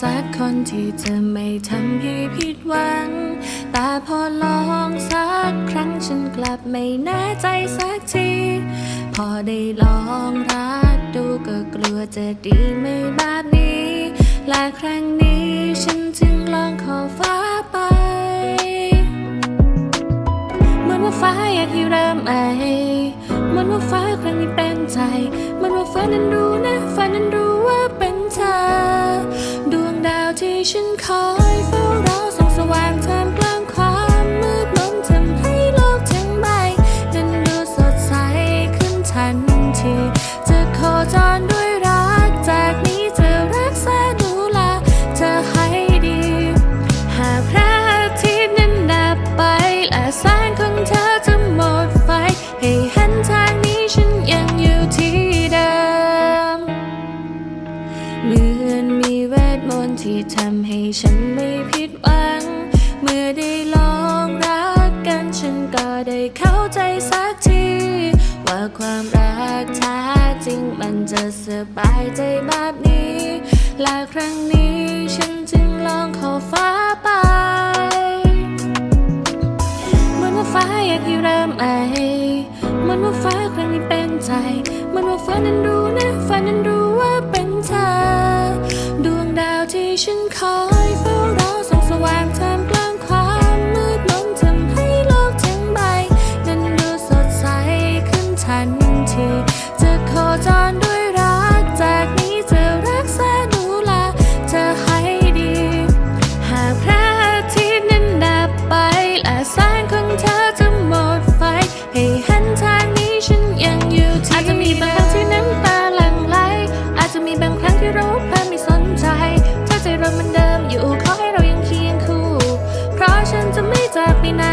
สักคนที่จะไม่ทำให้ผิดหวัง แต่พอลองสักครั้งฉันกลับไม่แน่ใจสักที พอได้ลองรักดูก็กลัวจะดีไม่แบบนี้ และครั้งนี้ฉันจึงลองขอฟ้าไป เหมือนว่าฟ้าอยากให้เริ่มใหม่เหมือนว่าฟ้าครั้งนี้เป็นใจเหมือนว่าฟ้านั้นรู้นะฟ้านั้นรู้ว่า ดา ที่ทำให้ฉันไม่ผิดหวัง เมื่อได้ลองรักกันฉันก็ได้เข้าใจสักที ว่าความรักแท้จริงมันจะสบายใจแบบนี้ และครั้งนี้ฉันจึงลองขอฟ้าไปเหมือนว่าฟ้าอยากให้เริ่มใหม่เหมือนว่าฟ้าครั้งนี้เป็นใจเหมือนว่าฟ้านั้นรู้นะฟ้านั้นรู้ ฉันคอยเฝ้ารอส่องสว่างท่ามกลางความมืดมนทำให้โลกทั้งใบ นั้นดูสดใสขึ้นทันทีจะโคจรด้วยรา ไปไหน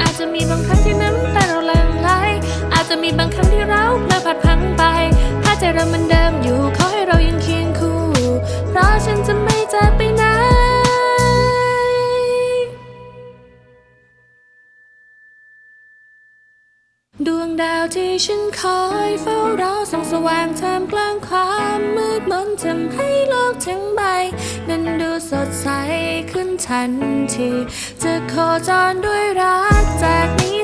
อาจจะมีบางครั้งที่น้ำตาเราหลั่งไหลอาจจะมีบางครั้ง ดาวที่ฉันคอยเฝ้ารอส่องสว่างท่ามกลางความมืดมนทำให้โลกทั้งใบ นั้นดูสดใสขึ้นทันทีจะโคจรด้วยรักจากนี้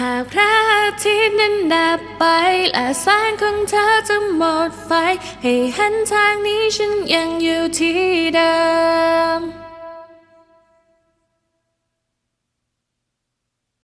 หากพระอาทิตย์นั้นดับไป และแสงของเธอจะหมดไฟ ให้หันทางนี้ฉันยังอยู่ที่เดิม